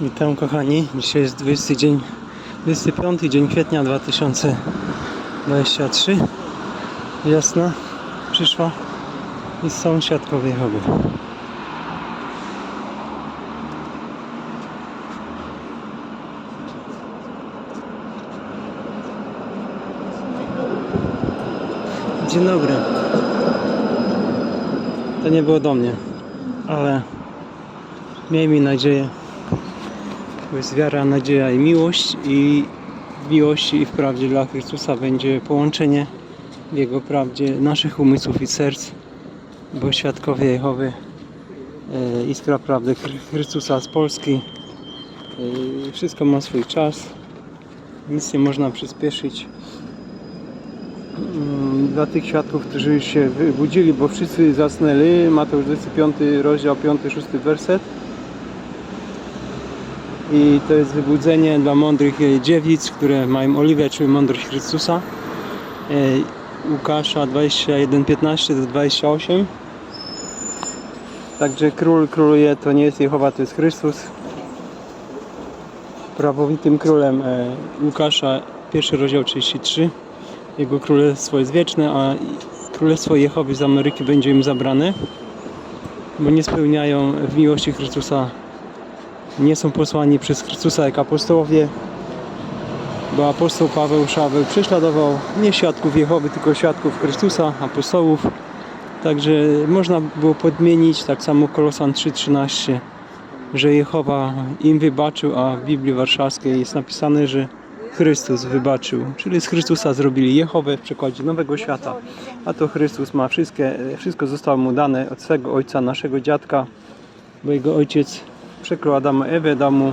Witam kochani, dzisiaj jest 20 dzień, 25 dzień kwietnia 2023 Wiosna przyszła i są Jehowy Dzień dobry. To nie było do mnie, ale miejmy nadzieję to jest wiara, nadzieja i miłość. I w miłości i w prawdzie dla Chrystusa będzie połączenie w Jego prawdzie naszych umysłów i serc, bo świadkowie Jehowy e, Iskra Prawdy Chry- Chrystusa z Polski e, wszystko ma swój czas. Nic nie można przyspieszyć. Mm, dla tych świadków, którzy się wybudzili, bo wszyscy zasnęli Mateusz 25 rozdział 5-6 werset i to jest wybudzenie dla mądrych dziewic, które mają oliwę, czyli mądrość Chrystusa. E, Łukasza 21:15 do 28. Także król króluje, to nie jest Jehowa, to jest Chrystus. Prawowitym królem e, Łukasza, pierwszy rozdział 33. Jego królestwo jest wieczne, a królestwo Jehowy z Ameryki będzie im zabrane, bo nie spełniają w miłości Chrystusa nie są posłani przez Chrystusa jak apostołowie, bo apostoł Paweł Szaweł prześladował nie świadków Jehowy, tylko świadków Chrystusa, apostołów. Także można było podmienić, tak samo Kolosan 3,13, że Jehowa im wybaczył, a w Biblii Warszawskiej jest napisane, że Chrystus wybaczył. Czyli z Chrystusa zrobili Jehowę w przekładzie Nowego Świata, a to Chrystus ma wszystkie, wszystko zostało mu dane od swego ojca, naszego dziadka, bo jego ojciec przekrył Adama Ewę, dał mu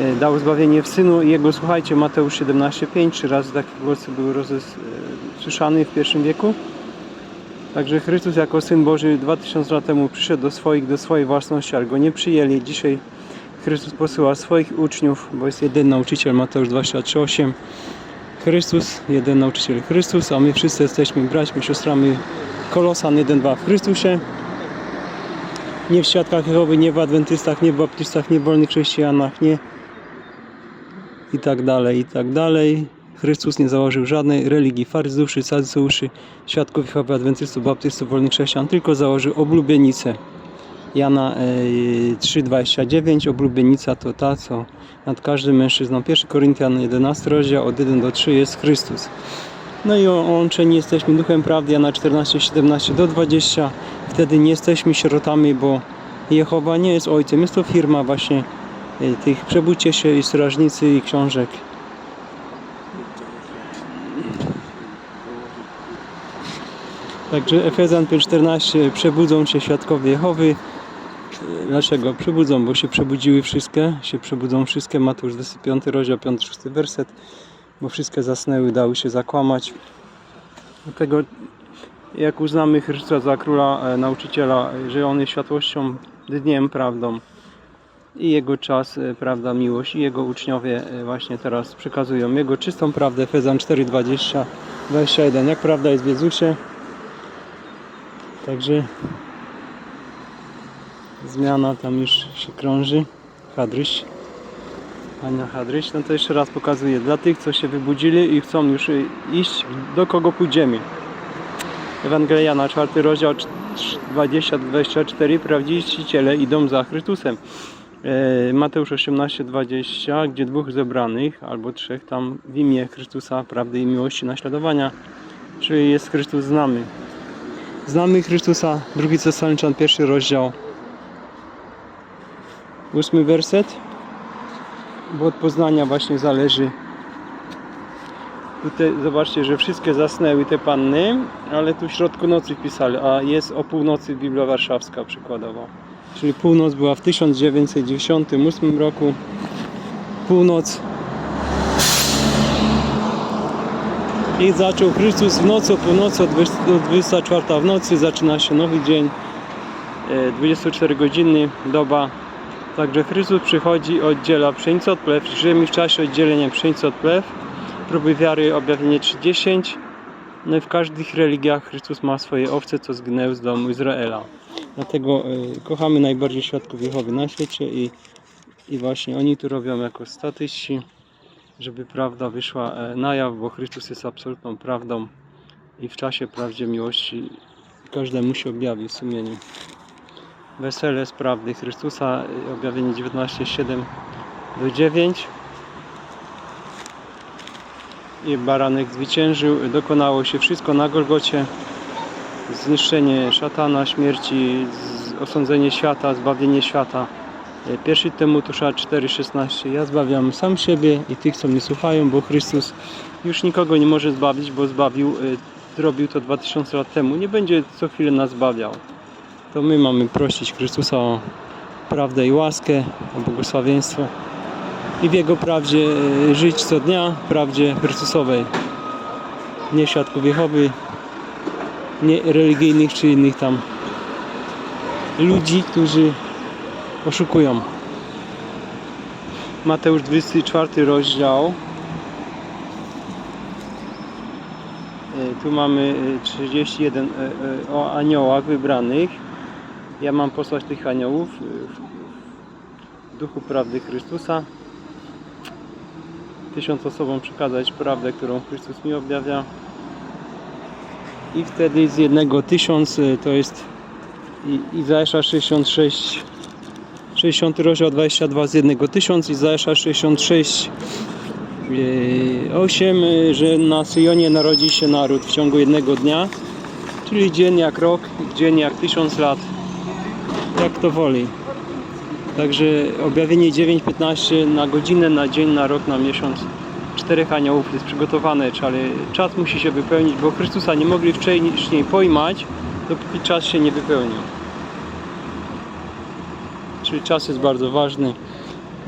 e, dał zbawienie w synu i jego słuchajcie Mateusz 17:5 trzy razy taki głos był rozsłyszany w pierwszym wieku. Także Chrystus jako Syn Boży 2000 lat temu przyszedł do swoich, do swojej własności, ale go nie przyjęli. Dzisiaj Chrystus posyła swoich uczniów, bo jest jeden nauczyciel Mateusz 23:8 Chrystus, jeden nauczyciel Chrystus, a my wszyscy jesteśmy braćmi, siostrami Kolosan 1-2 w Chrystusie nie w świadkach Jehowy, nie w adwentystach, nie w baptystach, nie w wolnych chrześcijanach, nie i tak dalej, i tak dalej. Chrystus nie założył żadnej religii faryzeuszy, sadyceuszy, świadków Jehowy, adwentystów, baptystów, wolnych chrześcijan, tylko założył oblubienicę. Jana e, 3,29 oblubienica to ta, co nad każdym mężczyzną. 1 Koryntian 11 rozdział od 1 do 3 jest Chrystus. No i łączeni jesteśmy duchem prawdy, Jana 14, 17 do 20. Wtedy nie jesteśmy sierotami, bo Jehowa nie jest ojcem. Jest to firma właśnie y, tych przebudźcie się i strażnicy i książek. Także Efezjan 5,14 przebudzą się świadkowie Jehowy. Dlaczego? Przebudzą, bo się przebudziły wszystkie, się przebudzą wszystkie. Mateusz 25 rozdział 5-6 werset bo wszystkie zasnęły, dały się zakłamać. Dlatego jak uznamy Chrystusa za króla, e, nauczyciela, że On jest światłością, dniem, prawdą i Jego czas, e, prawda, miłość i Jego uczniowie e, właśnie teraz przekazują Jego czystą prawdę, Efezjan 4, 20, 21, jak prawda jest w Jezusie. Także zmiana tam już się krąży, Hadryś. Ania Hadryś, no to jeszcze raz pokazuję dla tych, co się wybudzili i chcą już iść, do kogo pójdziemy. Ewangelia Jana, 4 rozdział 20-24, prawdziwi czciciele idą za Chrystusem. E, Mateusz 18-20, gdzie dwóch zebranych, albo trzech tam w imię Chrystusa, prawdy i miłości naśladowania, czyli jest Chrystus znamy. Znamy Chrystusa, drugi Cesalniczan, pierwszy rozdział, ósmy werset bo od Poznania właśnie zależy. Tutaj zobaczcie, że wszystkie zasnęły te panny, ale tu w środku nocy wpisali, a jest o północy Biblia Warszawska przykładowo. Czyli północ była w 1998 roku. Północ. I zaczął Chrystus w nocy o północy, od 24 w nocy zaczyna się nowy dzień. e, 24 godziny, doba Także Chrystus przychodzi, oddziela pszenicę od plew. Żyjemy w czasie oddzielenia pszenicy od plew. Próby wiary, objawienie 3.10. No i w każdych religiach Chrystus ma swoje owce, co zgnęły z domu Izraela. Dlatego y, kochamy najbardziej świadków Jehowy na świecie i I właśnie oni tu robią jako statyści, żeby prawda wyszła e, na jaw, bo Chrystus jest absolutną prawdą i w czasie prawdzie miłości każdemu się objawi w sumieniu. Wesele z Chrystusa, objawienie 19, 7 do 9. I baranek zwyciężył, dokonało się wszystko na Golgocie. Zniszczenie szatana, śmierci, osądzenie świata, zbawienie świata. Pierwszy Tymoteusza 4,16 Ja zbawiam sam siebie i tych, co mnie słuchają, bo Chrystus już nikogo nie może zbawić, bo zbawił, e, zrobił to 2000 lat temu. Nie będzie co chwilę nas zbawiał. To my mamy prosić Chrystusa o prawdę i łaskę, o błogosławieństwo i w Jego prawdzie e, żyć co dnia, prawdzie Chrystusowej. Nie świadków Jehowy, nie religijnych czy innych tam ludzi, którzy oszukują. Mateusz 24 rozdział. E, Tu mamy e, 31 e, e, o aniołach wybranych. Ja mam posłać tych aniołów e, w- duchu prawdy Chrystusa. Tysiąc osobom przekazać prawdę, którą Chrystus mi objawia. I wtedy z jednego tysiąc e, to jest Izajasza 66 60 rozdział 22 z jednego tysiąc Izajasza 66 e, 8 e, że na Syjonie narodzi się naród w ciągu jednego dnia czyli dzień jak rok, dzień jak tysiąc lat jak to woli także objawienie 9.15 na godzinę, na dzień, na rok, na miesiąc czterech aniołów jest przygotowane, ale czas musi się wypełnić, bo Chrystusa nie mogli wcześniej pojmać, dopóki czas się nie wypełnił. Czyli czas jest bardzo ważny.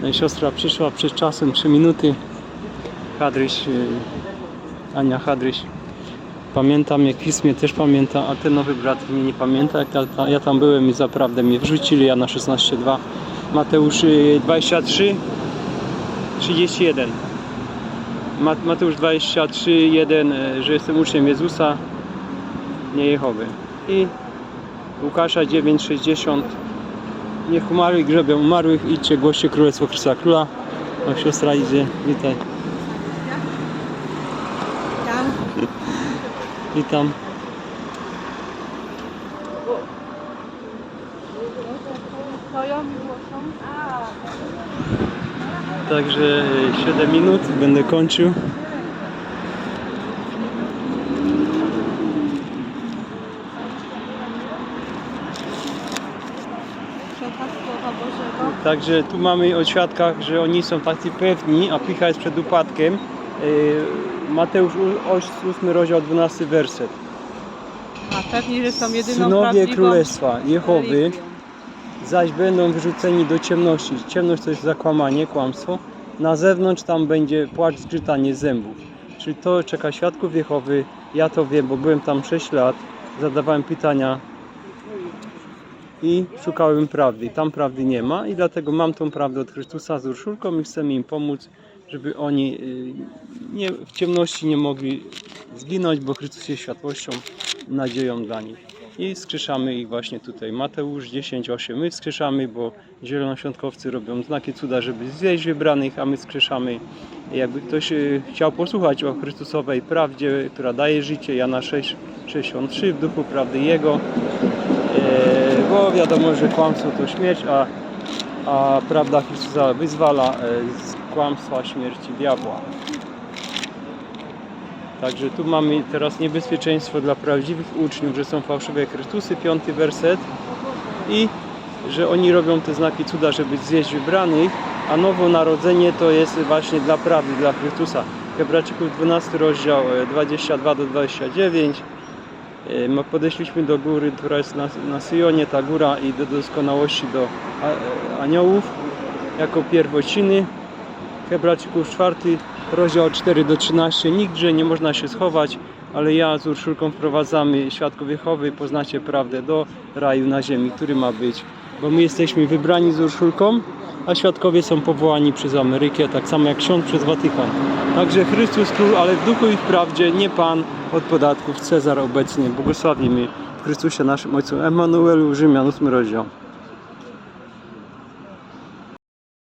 No i siostra przyszła przed czasem 3 minuty. Hadryś, yy, Ania Hadryś. Pamiętam, jak Chris mnie też pamięta, a ten nowy brat mnie nie pamięta. Jak ja, ja tam byłem i zaprawdę mnie wrzucili, ja na 16.2. Mateusz yy, 23, 31. Ma- Mateusz 23, 1, e, że jestem uczniem Jezusa, nie Jehowy. I Łukasza 9, 60. Niech umarłych grzebią umarłych, idźcie, głoście Królestwo Chrystusa Króla. O, siostra idzie, witaj. A, Także e, 7 minut, będę kończył. Także tu mamy o świadkach, że oni są tacy pewni, a picha jest przed upadkiem. Mateusz 8 rozdział 12 werset. A pewni, że są jedyną Synowie Królestwa Jehowy religią. zaś będą wyrzuceni do ciemności. Ciemność to jest zakłamanie, kłamstwo. Na zewnątrz tam będzie płacz, zgrzytanie zębów. Czyli to czeka świadków Jehowy. Ja to wiem, bo byłem tam 6 lat. Zadawałem pytania i szukałem prawdy. Tam prawdy nie ma i dlatego mam tą prawdę od Chrystusa z Urszulką i chcemy im pomóc, żeby oni y, nie, w ciemności nie mogli zginąć, bo Chrystus jest światłością, nadzieją dla nich. I skrzeszamy ich właśnie tutaj. Mateusz 10:8. My wskrzeszamy, bo zielonoświątkowcy robią znaki cuda, żeby zjeść wybranych, a my skrzeszamy. Jakby ktoś y, chciał posłuchać o Chrystusowej prawdzie, która daje życie, Jana 6:63 w duchu prawdy Jego. E, bo wiadomo, że kłamstwo to śmierć, a, a prawda Chrystusa wyzwala e, z kłamstwa śmierci diabła. Także tu mamy teraz niebezpieczeństwo dla prawdziwych uczniów, że są fałszywe Chrystusy, piąty werset i że oni robią te znaki cuda, żeby zjeść wybranych, a nowonarodzenie to jest właśnie dla prawdy, dla Chrystusa. Hebrajczyków 12 rozdział e, 22 do 29 E, Podeszliśmy do góry, która jest na, na Syjonie, ta góra i do doskonałości do e, aniołów jako pierwociny. Hebrajczyków 4, rozdział 4 do 13. Nigdzie nie można się schować, ale ja z Urszulką wprowadzamy świadków Jehowy, poznacie prawdę do raju na ziemi, który ma być. Bo my jesteśmy wybrani z Urszulką, a świadkowie są powołani przez Amerykę, tak samo jak ksiądz przez Watykan. Także Chrystus Król, ale w duchu i w prawdzie, nie Pan od podatków, Cezar obecnie. Błogosławimy w Chrystusie naszym Ojcu Emanuelu, Rzymian 8 rozdział.